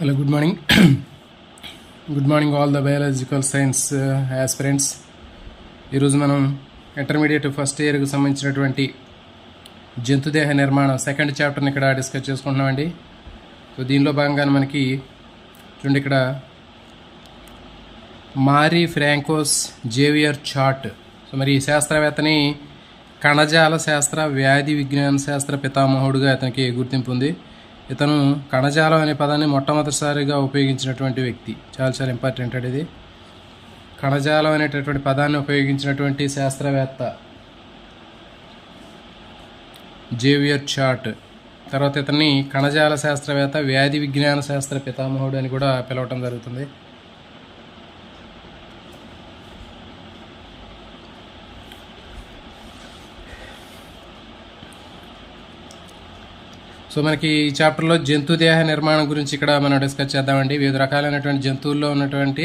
Hello good morning good morning all the biological science aspirants ఈరోజు మనం intermediate first ఇయర్కి సంబంధించినటువంటి జంతుదేహ నిర్మాణం సెకండ్ చాప్టర్ని ఇక్కడ డిస్కస్ చేసుకుంటున్నామండి. సో దీనిలో భాగంగానే మనకి చూడండి ఇక్కడ. Marie Francois Xavier chart so మరి ఈ శాస్త్రవేత్తని కణజాల శాస్త్ర వ్యాధి విజ్ఞాన శాస్త్ర పితామహుడుగా అతనికి గుర్తింపు ఉంది. ఇతను కణజాలం అనే పదాన్ని మొట్టమొదటిసారిగా ఉపయోగించినటువంటి వ్యక్తి. చాలా చాలా ఇంపార్టెంట్ అండి ఇది. కణజాలం అనేటటువంటి పదాన్ని ఉపయోగించినటువంటి శాస్త్రవేత్త జేవియర్ చాట్. తర్వాత ఇతన్ని కణజాల శాస్త్రవేత్త వ్యాధి విజ్ఞాన శాస్త్ర పితామహుడు అని కూడా పిలవటం జరుగుతుంది. సో మనకి ఈ చాప్టర్లో జంతు దేహ నిర్మాణం గురించి ఇక్కడ మనం డిస్కస్ చేద్దామండి. వివిధ రకాలైనటువంటి జంతువుల్లో ఉన్నటువంటి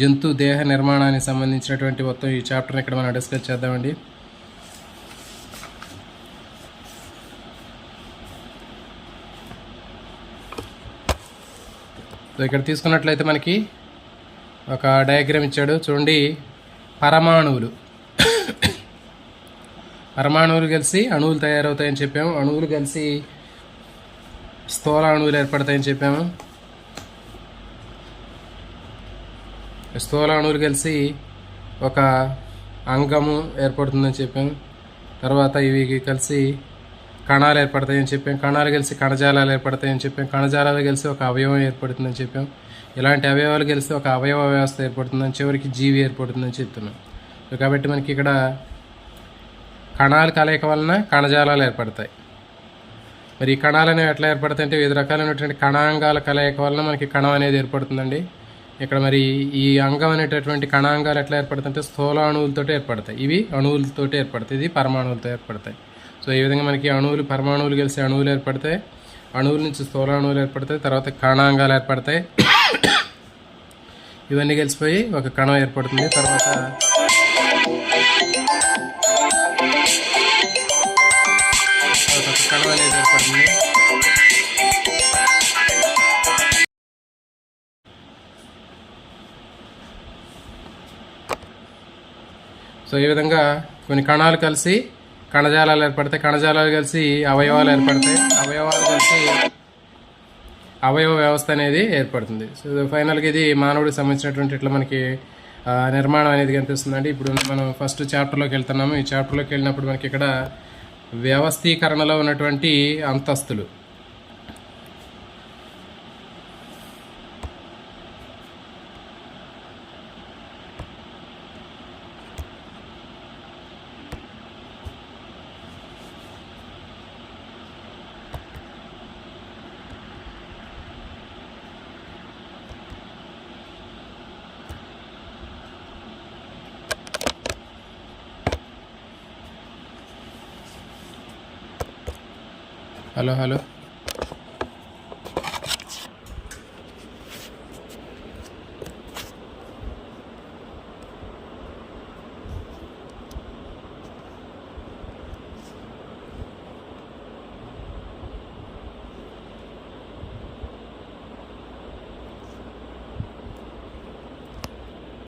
జంతు దేహ నిర్మాణానికి సంబంధించినటువంటి మొత్తం ఈ చాప్టర్ని ఇక్కడ మనం డిస్కస్ చేద్దామండి. సో ఇక్కడ తీసుకున్నట్లయితే మనకి ఒక డయాగ్రామ్ ఇచ్చాడు. చూడండి పరమాణువులు. పరమాణువులు కలిసి అణువులు తయారవుతాయని చెప్పాము. అణువులు కలిసి స్థూల అణువులు ఏర్పడతాయని చెప్పాము? స్థూల అణువులు కలిసి ఒక అంగము ఏర్పడుతుందని చెప్పాము తర్వాత ఇవి కలిసి కణాలు ఏర్పడతాయని చెప్పాం. కణాలు కలిసి కణజాలాలు ఏర్పడతాయని చెప్పాం. కణజాలాలు కలిసి ఒక అవయవం ఏర్పడుతుందని చెప్పాం. ఇలాంటి అవయవాలు కలిసి ఒక అవయవ వ్యవస్థ ఏర్పడుతుందని చివరికి జీవి ఏర్పడుతుందని చెప్తున్నాం. కాబట్టి మనకి ఇక్కడ కణాలు కలయిక వలన కణజాలాలు ఏర్పడతాయి. మరి ఈ కణాలు అనేవి ఎట్లా ఏర్పడతాయంటే వివిధ రకాలైనటువంటి కణాంగాల కలయిక వలన మనకి కణం అనేది ఏర్పడుతుందండి. ఇక్కడ మరి ఈ అంగం అనేటటువంటి కణాంగాలు ఎట్లా ఏర్పడతాయంటే స్థూల అణువులతో ఏర్పడతాయి. ఇవి అణువులతో ఏర్పడతాయి. ఇది పరమాణువులతో ఏర్పడతాయి. సో ఈ విధంగా మనకి అణువులు పరమాణువులు కలిసి అణువులు ఏర్పడతాయి. అణువుల నుంచి స్థూల అణువులు ఏర్పడతాయి. తర్వాత కణాంగాలు ఏర్పడతాయి. ఇవన్నీ కలిసిపోయి ఒక కణం ఏర్పడుతుంది. తర్వాత సో ఈ విధంగా కొన్ని కణాలు కలిసి కణజాలాలు ఏర్పడతాయి. కణజాలాలు కలిసి అవయవాలు ఏర్పడతాయి. అవయవాలు కలిసి అవయవ వ్యవస్థ అనేది ఏర్పడుతుంది. సో ఫైనల్గా ఇది మానవుడికి సంబంధించినటువంటి ఇట్లా మనకి నిర్మాణం అనేది కనిపిస్తుందండి ఇప్పుడు మనం ఫస్ట్ చాప్టర్లోకి వెళ్తున్నాము. ఈ చాప్టర్లోకి వెళ్ళినప్పుడు మనకి ఇక్కడ వ్యవస్థీకరణలో ఉన్నటువంటి అంతస్తులు హలో హలో